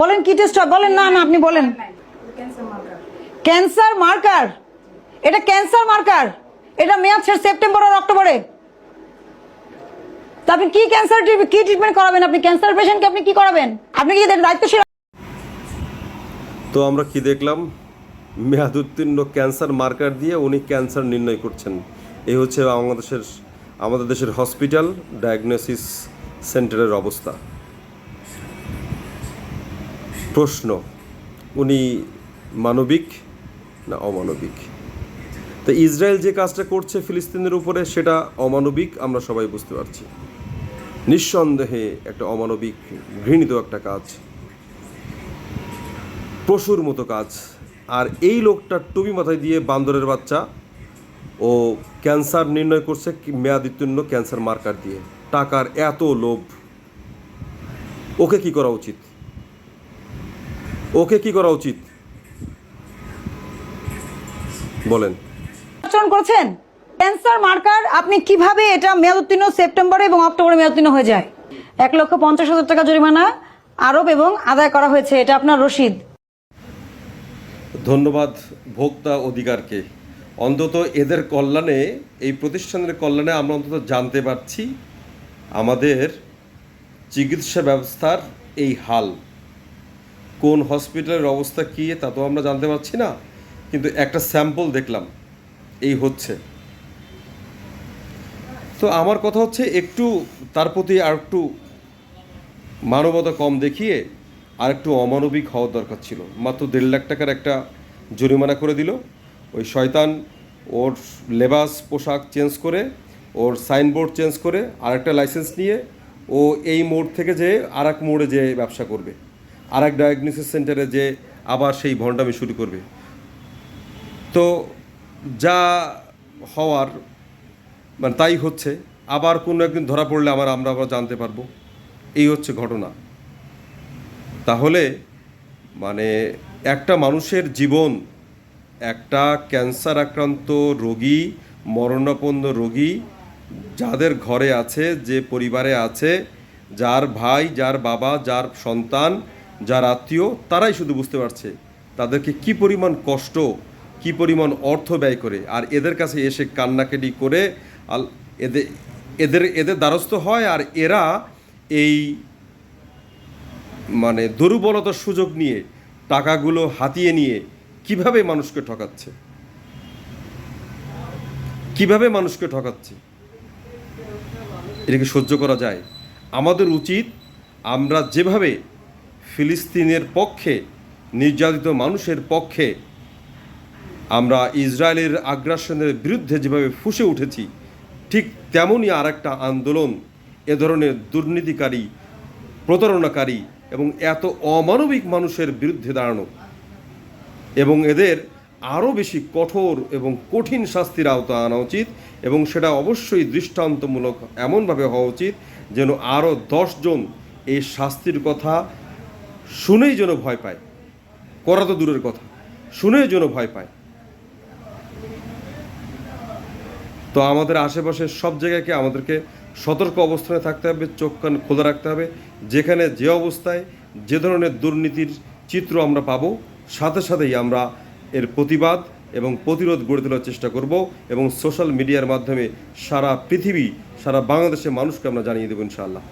বলেন কি টেস্ট হয়? বলেন না না, আপনি বলেন। ক্যান্সার মার্কার এটা ক্যান্সার মার্কার এটা মেয়াদ শেষ সেপ্টেম্বর আর অক্টোবরে তা আপনি কি ক্যান্সার কি ট্রিটমেন্ট করাবেন আপনি? ক্যান্সার পেশেন্টকে আপনি কি করাবেন? আপনি কি দায়িত্বশীল? তো আমরা কি দেখলাম? মেয়াদ উত্তীর্ণ ক্যান্সার মার্কার দিয়ে উনি ক্যান্সার নির্ণয় করছেন। এই হচ্ছে বাংলাদেশের আমাদের দেশের হসপিটাল ডায়াগনোসিস সেন্টারের অবস্থা। প্রশ্ন, উনি মানবিক না অমানবিক? তো ইসরায়েল যে কাজটা করছে ফিলিস্তিনের উপরে, সেটা অমানবিক আমরা সবাই বুঝতে পারছি। নিঃসন্দেহে একটা অমানবিক, ঘৃণিত একটা কাজ। পশুর মতো কাজ। আর এই লোকটা টুপি মাথায় দিয়ে বান্দরের বাচ্চা ও ক্যান্সার নির্ণয় করছে মেয়াদোত্তীর্ণ ক্যান্সার মার্কার দিয়ে। টাকার এত লোভ। ওকে কি করা উচিত? ওকে কি করা উচিত? বলেন। আচরণ করেছেন? ক্যান্সার মার্কার আপনি কীভাবে এটা মেয়াদ উত্তীর্ণ সেপ্টেম্বরে এবং অক্টোবরে মেয়াদ উত্তীর্ণ হয়ে যায়? এক লক্ষ পঞ্চাশ হাজার টাকা জরিমানা আরোপ এবং আদায় করা হয়েছে এটা আপনার রসিদ ধন্যবাদ ভোক্তা অধিকারকে। অন্তত এদের কল্যাণে এই প্রতিষ্ঠানের কল্যাণে আমরা অন্তত জানতে পারছি আমাদের চিকিৎসা ব্যবস্থার এই হাল। কোন হসপিটালের অবস্থা কী, তা তো আমরা জানতে পারছি না, কিন্তু একটা স্যাম্পল দেখলাম, এই হচ্ছে। তো আমার কথা হচ্ছে একটু তার প্রতি আর একটু মানবতা কম দেখিয়ে আর একটু অমানবিক হওয়ার দরকার ছিল। মাত্র দেড় লাখ টাকার একটা জরিমানা করে দিল। ওই শয়তান ওর লেবাস, পোশাক চেঞ্জ করে, ওর সাইনবোর্ড চেঞ্জ করে আর একটা লাইসেন্স নিয়ে ও এই মোড় থেকে যে আর এক মোড়ে যে ব্যবসা করবে। আর এক ডায়াগনোসিস সেন্টারে যে আবার সেই ভণ্ডামি শুরু করবে। তো যা হওয়ার মানে তাই হচ্ছে। আবার কোনো একদিন ধরা পড়লে আমার আমরা আবার জানতে পারব। এই হচ্ছে ঘটনা। তাহলে মানে একটা মানুষের জীবন, একটা ক্যান্সার আক্রান্ত রোগী, মরণাপন্ন রোগী, যাদের ঘরে আছে, যে পরিবারে আছে, যার ভাই, যার বাবা, যার সন্তান যার আত্মীয় তারাই শুধু বুঝতে পারছে তাদেরকে কি পরিমাণ কষ্ট, কি পরিমাণ অর্থ ব্যয় করে আর এদের কাছে এসে কান্নাকাটি করে এদের এদের এদের দ্বারস্থ হয় আর এরা এই মানে দুর্বলতার সুযোগ নিয়ে টাকাগুলো হাতিয়ে নিয়ে কীভাবে মানুষকে ঠকাচ্ছে? কীভাবে মানুষকে ঠকাচ্ছে? এটাকে সহ্য করা যায়। আমাদের উচিত আমরা যেভাবে ফিলিস্তিনের পক্ষে, নির্যাতিত মানুষের পক্ষে আমরা ইসরায়েলের আগ্রাসনের বিরুদ্ধে যেভাবে ফুসে উঠেছি, ঠিক তেমনই আর একটা আন্দোলন এ ধরনের দুর্নীতিকারী, প্রতারণাকারী এবং এত অমানবিক মানুষের বিরুদ্ধে দাঁড়ানো এবং এদের আরও বেশি কঠোর এবং কঠিন শাস্তির আওতা আনা উচিত এবং সেটা অবশ্যই দৃষ্টান্তমূলক এমনভাবে হওয়া উচিত যেন আরও দশজন এই শাস্তির কথা শুনেই যেন ভয় পায়। করা তো দূরের কথা। শুনেই যেন ভয় পায়। তো আমাদের আশেপাশের সব জায়গাকে আমাদেরকে সতর্ক অবস্থানে থাকতে হবে, চোখ কান খোলা রাখতে হবে। যেখানে যে অবস্থায় যে ধরনের দুর্নীতির চিত্র আমরা পাবো, সাথে সাথেই আমরা এর প্রতিবাদ এবং প্রতিরোধ গড়ে তোলার চেষ্টা করব এবং সোশ্যাল মিডিয়ার মাধ্যমে সারা পৃথিবী, সারা বাংলাদেশের মানুষকে আমরা জানিয়ে দেবো ইনশাআল্লাহ।